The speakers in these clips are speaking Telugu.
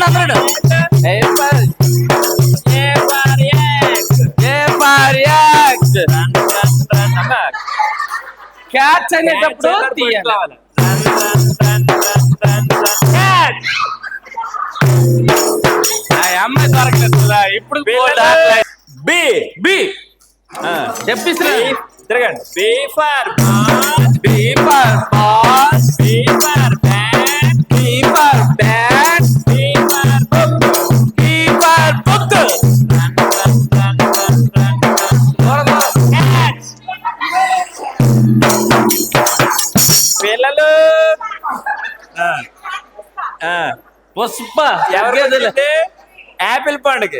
కోట్లు అందరడు క్యాచ్ అనేటప్పుడు అమ్మాయి దొరకలేదు ఇప్పుడు బి బి చెప్పిస్తున్నా. తిరగండి. బి ఫార్ పుష్ప ఎవరు ఎవరిది అంటే యాపిల్ పండుగ.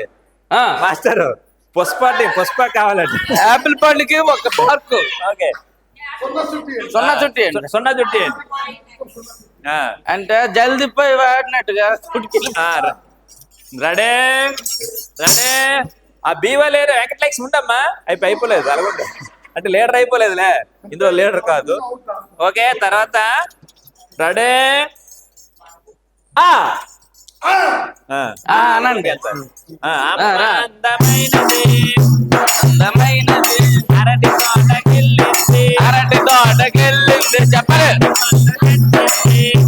మాస్టర్ పుష్ప పుష్ప కావాలండి. యాపిల్ పండుకి ఒక పార్క్. ఓకే. సున్నా చుట్టి అండి. సున్నా చుట్టి అండి. అంటే జల్దీ పోయి వాడినట్టుగా రెడీ రెడీ. ఆ బీవా లేరు వెంకటలక్ష్మి ఉండమ్మా. అయిపోయి అయిపోలేదు అలాగుండే అంటే లీడర్ అయిపోలేదులే. ఇందులో లీడర్ కాదు. ఓకే తర్వాత. రెడీ. అనండి. అందమైనది. అందమైనది. అరటి తోటకెళ్ళింది. అరటి తోటకెళ్ళింది. చెప్పరు.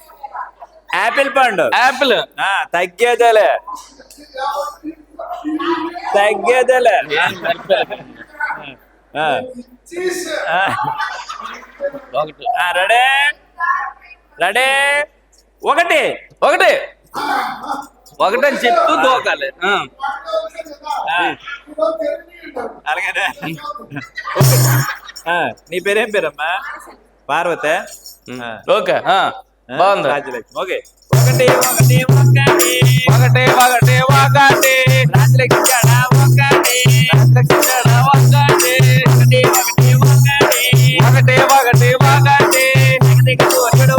యాపిల్ పండు. యాపిల్ తగ్గేదేలే. తగ్గేదేలే. ఒకటి. రడే? ఒకటి. ఒకటి. ఒకటి అని చెప్తూ దోకాలి. అలాగే నీ పేరేం పేరమ్మా? పార్వతే? ఓకే. బాగుంది. రాజ్యలక్ష్మి ఓకే. ఒకటి ఒకటి ఒకటి. ఒకటి ఒకటి ఒకటి. రాజ్యలక్ష్మి జాడ ఒకటి. లక్ష్మీ జడ ఒకటి. ఒకటి ఒకటి ఒకటి. ఒకటి ఒకటి ఒకటి. ఒకటి. సూర్యుడు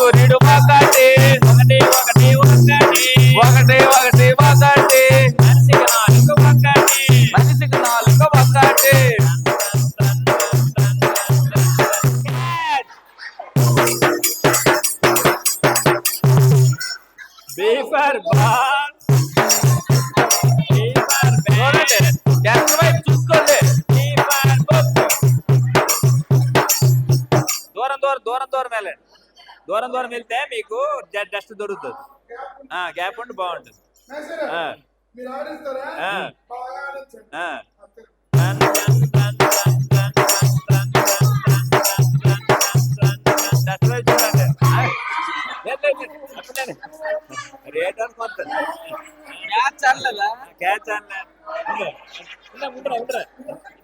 ఒకటి దూరం దూరం వెళ్తే మీకు డస్ట్ దొరుకుతుంది. గ్యాప్ ఉంటే బాగుంటుంది.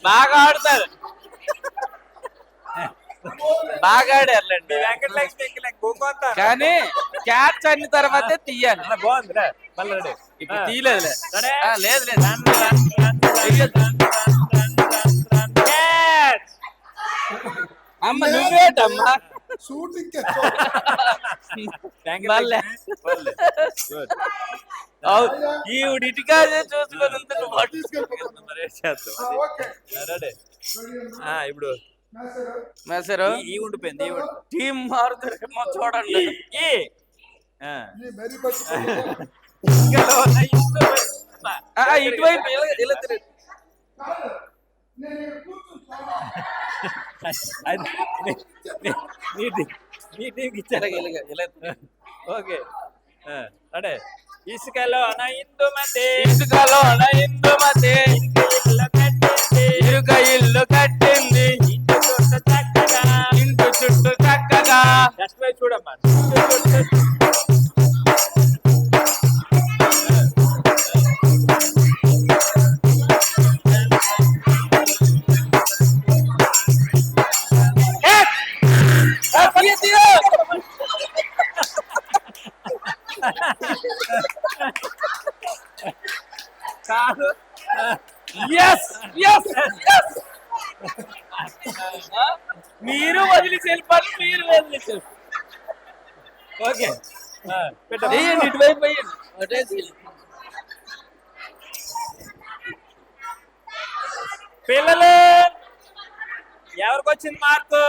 బాగా ఆడుతారు. బాగా ఆడారులేండి కానీ క్యాచ్ అన్ని తర్వాత తీయాలి. ఇప్పుడు లేదు లేదు అమ్మ నువ్వేటమ్మా? చూసుకొని ఇప్పుడు మేసారు ఈ ఉండిపోయింది టీం మారుతుందేమో చూడండి. ఈ. ఇటువైపు ఇలా తిరిగి. ఓకే. అంటే ఇసుకలో అన ఇందు మతే ఇసుకలో అన ఇందు మతే ఇల్లు కట్టింది. ఇసుక ఇల్లు కట్టింది. చక్కగా. ఇంటి చుట్టూ చక్కగా. చూడమ్మా. మీరు వదిలేసి వెళ్ళిపోయి మీరు వదిలేసి వెళ్ళిపోయి. ఓకే. ఆ, పెట్టు. వేయండి ఇటువైపు వేయండి అటేసి వెళ్ళి. పిల్లలు ఎవరికి వచ్చింది మార్కు?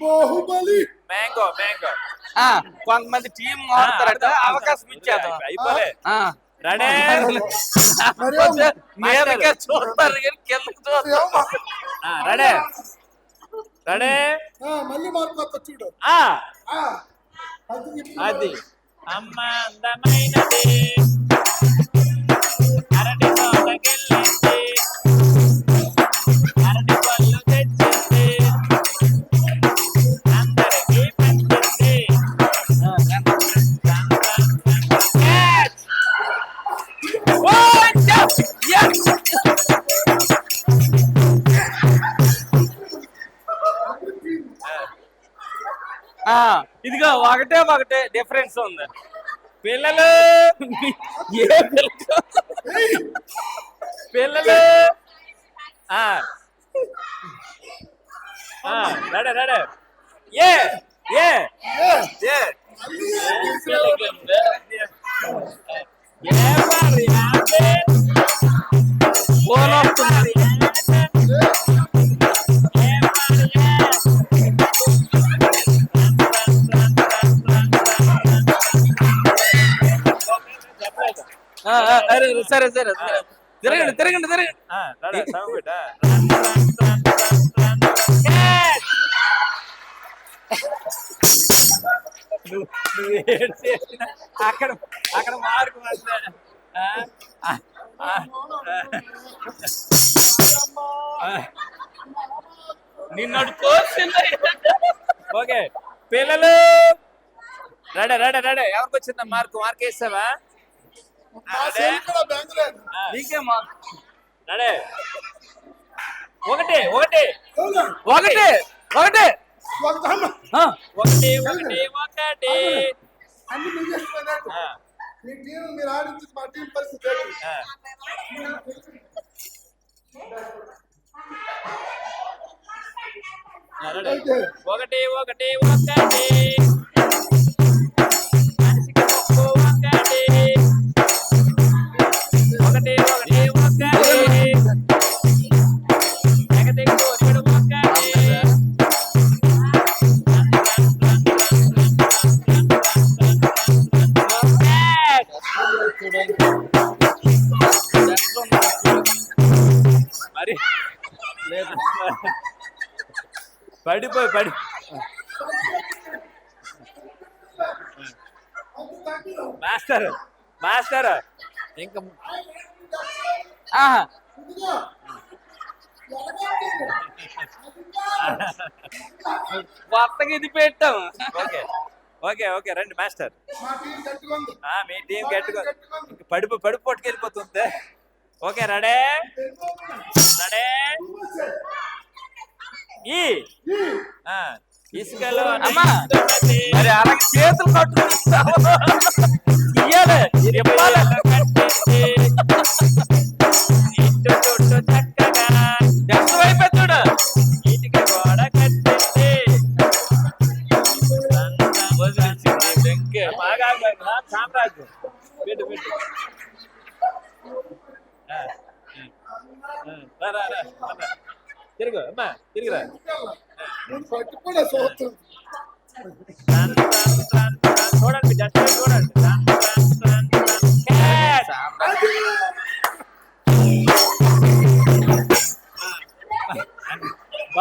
బాహుబలి. Mango mango. ఆ, కొంతమంది టీం మారుతారట. అవకాశం ఇచ్చేద్దాం. అయిపోలే. రెడీ చూస్తారు కానీ కిందకి చూస్తారు? రెడీ. రెడీ? మళ్ళీ మార్పు చూడు. అది అమ్మ అందమైనది అరటి తోటకెళ్ళింది ఒకటే ఒకటే డిఫరెన్స్ ఉంది పిల్లలు ఏ పిల్లలు? పిల్లలు ఆ ఆ, ఏ ఏ ఏ, ఏ మళ్ళీ సరే సరే సరే. తిరగండి తిరగండి తిరగండి. అక్కడ అక్కడ మార్కు మాట్లాడు. నిన్ను ఓకే. పిల్లలు. Ready ready ready. ఎవరికి వచ్చిందా మార్కు? మార్క్ వేసావా మా సెల్ కూడా బెంగళూరు. నీకే మా రెడీ ఒకటి ఒకటి అవునా? ఒకటి ఒకటి ఒకటమ్మ. ఆ, ఒకటి ఒకటి ఒకటి అన్ని మిగేసిపోయినట్టు. ఆ, మీ టీం మీరు ఆడించి మా టీం పరిస్థితి ఏంటి? ఆ. ఆ, రెడీ. ఓకే. ఒకటి ఒకటి ఒకటి మరి లేదు. పడిపోయి పడి. Master master. ఇంకా. కొత్తగా ఇది పెట్టాం. ఓకే. ఓకే ఓకే రండి మాస్టర్. మా టీం ఇంక పడిపో పడిపో పట్టుకెళ్ళిపోతుంది ఓకే రెడీ? రెడీ? ఈ? ఆ, ఇసుకలో. మరి చేతులు ఇయ్యాలి ఇవ్వాలి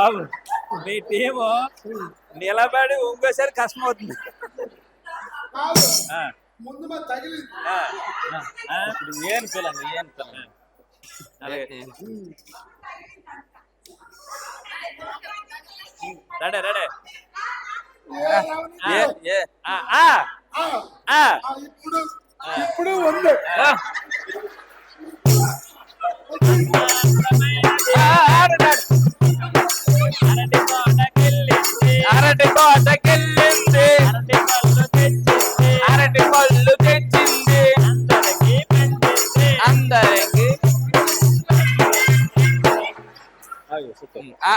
బాబు మీ టీము నిలబడి ఇంకోసారి కష్టం అవుతుంది. కాదు ఆ, ముందు మా తగిలింది. ఆ, ఆ. ఇప్పుడు ఏం పిల్లండి ఏం పిల్లండి అలాగే. Ready ready. ఏ రావణి? ఏ ఏ. ఆ, ఆ, ఆ, ఆ. ఆ, ఇప్పుడు ఇప్పుడు ఉంది.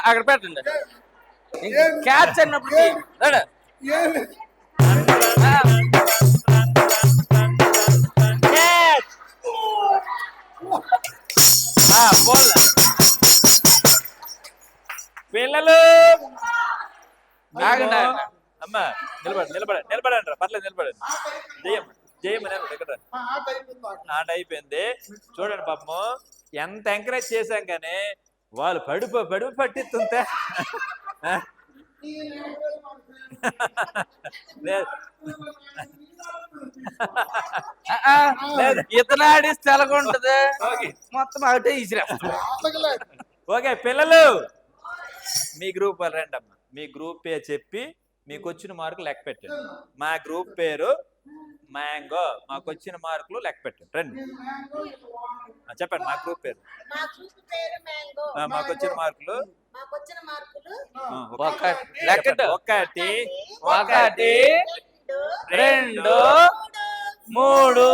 అక్కడ పెట్టండి. క్యాచ్ అన్నప్పుడు బోల్ పిల్లలు. అమ్మా నిలబడి నిలబడి నిలబడండి రా, పర్లేదు నిలబడండి. జయం జయం నిలబడి ఇక్కడ. ఆట అయిపోయింది. చూడండి పాపము ఎంత ఎంకరేజ్ చేశాం కానీ వాళ్ళు పడిపో పడిపో పట్టిస్తుంటే లేదు. ఆ, ఆ, లేదు. ఇతను ఆడిస్తే ఎలాగుంటది ఓకే. మొత్తం అటే ఇసిరా. ఓకే పిల్లలు మీ గ్రూప్ వాళ్ళు రండి అమ్మా మీ గ్రూప్ పేరు చెప్పి మీకు వచ్చిన మార్కులు లెక్క పెట్టండి మా గ్రూప్ పేరు మ్యాంగో మాకు వచ్చిన మార్కులు లెక్క పెట్టండి రండి. చెప్పండి మా గ్రూప్ పేరు. మాకు వచ్చిన మార్కులు? ఒకటి ఒకటి ఒకటి రెండు మూడు.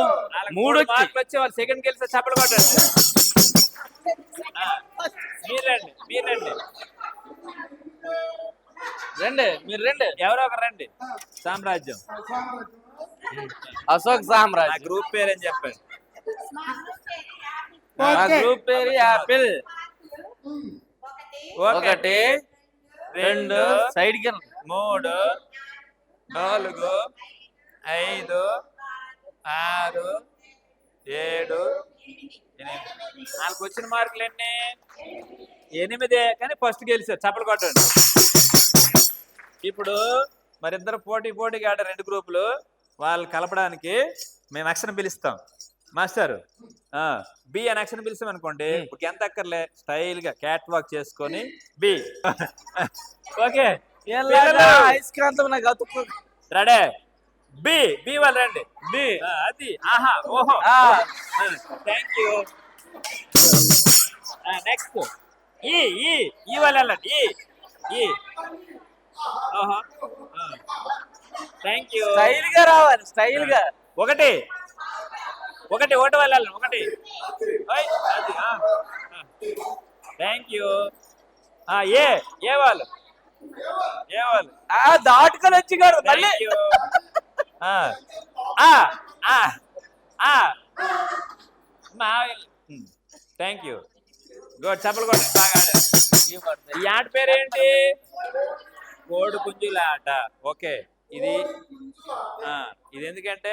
మూడు మార్కులు వచ్చి వాళ్ళు సెకండ్ గెలిస్తే చప్పలు కొట్టండి. మీరండి మీరండి రండి మీరు రండి. ఎవరో ఒకరు రండి. సామ్రాజ్యం. అశోక్ సామ్రాజ్. గ్రూప్ పేరు అని చెప్పండి. గ్రూప్ పేరు యాపిల్. ఒకటి రెండు సైడ్కి మూడు నాలుగు ఐదు ఆరు ఏడు ఎనిమిది. నాలుగు వచ్చిన మార్కులు ఎన్ని? ఎనిమిదే కానీ ఫస్ట్ గెలిచారు. చప్పలు కొట్టండి. ఇప్పుడు మరిద్దరు పోటీ పోటీగా ఆడే రెండు గ్రూపులు. వాళ్ళు కలపడానికి మేము అక్షరం పిలుస్తాం. మాస్టర్ బి అని అక్షరం పిలిచాం అనుకోండి ఇప్పుడు ఎంత అక్కర్లే? స్టైల్గా క్యాట్ వాక్ చేసుకొని బి ఓకే. నాకు అతుక్కు రెడీ. బి బి వాళ్ళు రండి. బి అది. ఆహా ఓహో. థ్యాంక్ యూ నెక్స్ట్ ఈ ఈ ఈ వాళ్ళు వెళ్ళండి. ఈ ఈ ఓహో. థ్యాంక్ యూ స్టైల్గా రావాలి స్టైల్గా ఒకటి ఒకటి. ఒకటి వాళ్ళు వెళ్ళండి ఒకటి థ్యాంక్ యూ ఏ ఏ వాళ్ళు? ఏ వాళ్ళు? ఆ దాటుకొని వచ్చి గారు మళ్ళీ. థ్యాంక్ యూ ఆ ఆ ఆ ఆ. మా థ్యాంక్ యూ గుడ్ చెప్పలు కొట్టి బాగా ఆడారు. ఈ ఆట పేరేంటి? కోడి పుంజుల ఆట. ఓకే ఇది ఆ, ఇది ఎందుకంటే